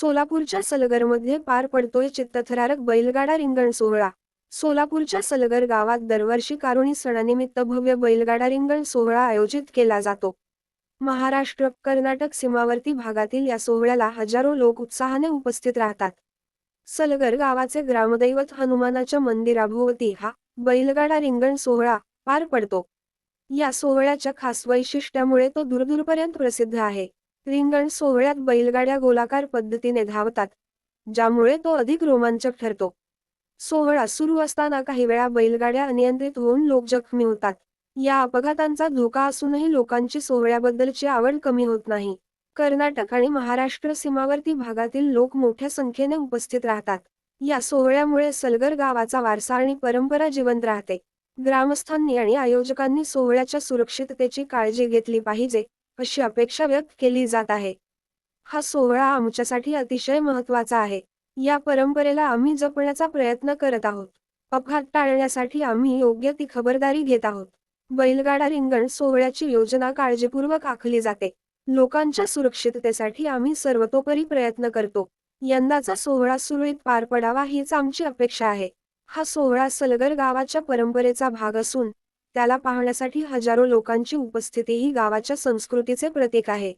सोलापूरच्या सलगरमध्ये पार पडतोय चित्तथरारक बैलगाडा रिंगण सोहळा. सोलापूरच्या सलगर गावात दरवर्षी कारुणी सणानिमित्त भव्य बैलगाडा रिंगण सोहळा आयोजित केला जातो. महाराष्ट्र कर्नाटक सीमावर्ती भागातील या सोहळ्याला हजारो लोक उत्साहाने उपस्थित राहतात. सलगर गावाचे ग्रामदैवत हनुमानाच्या मंदिराभोवती हा बैलगाडा रिंगण सोहळा पार पडतो. या सोहळ्याच्या खास वैशिष्ट्यामुळे तो दूरदूरपर्यंत प्रसिद्ध आहे. रिंगण सोहळ्यात बैलगाड्या गोलाकार पद्धतीने धावतात ज्यामुळे तो अधिक रोमांचक ठरतो. सोहळा सुरू असताना काही वेळा बैलगाड्या अनियंत्रित होऊन लोक जखमी होतात. या अपघातांचा धोका असूनही लोकांची सोहळ्याबद्दलची आवड कमी होत नाही. कर्नाटक आणि महाराष्ट्र सीमावर्ती भागातील लोक मोठ्या संख्येने उपस्थित राहतात. या सोहळ्यामुळे सलगर गावाचा वारसा आणि परंपरा जिवंत राहते. ग्रामस्थांनी आणि आयोजकांनी सोहळ्याच्या सुरक्षिततेची काळजी घेतली पाहिजे. अशी अपेक्षा व्यक्त केली जात आहे. हा सोहळा आमच्यासाठी अतिशय महत्त्वाचा आहे. या परंपरेला आम्ही जपण्याचा प्रयत्न करत आहोत. अपघात टाळण्यासाठी आम्ही योग्य ती खबरदारी घेत आहोत. बैलगाडा रिंगण सोहळ्याची योजना काळजीपूर्वक आखली जाते. लोकांच्या सुरक्षिततेसाठी आम्ही सर्वतोपरी प्रयत्न करतो. यंदाचा सोहळा सुरळीत पार पडावा हीच आमची अपेक्षा आहे. हा सोहळा सलगर गावाच्या परंपरेचा भाग असून त्याला पाहण्यासाठी हजारो लोकांची उपस्थिती ही गावाच्या संस्कृतीचे प्रतीक आहे.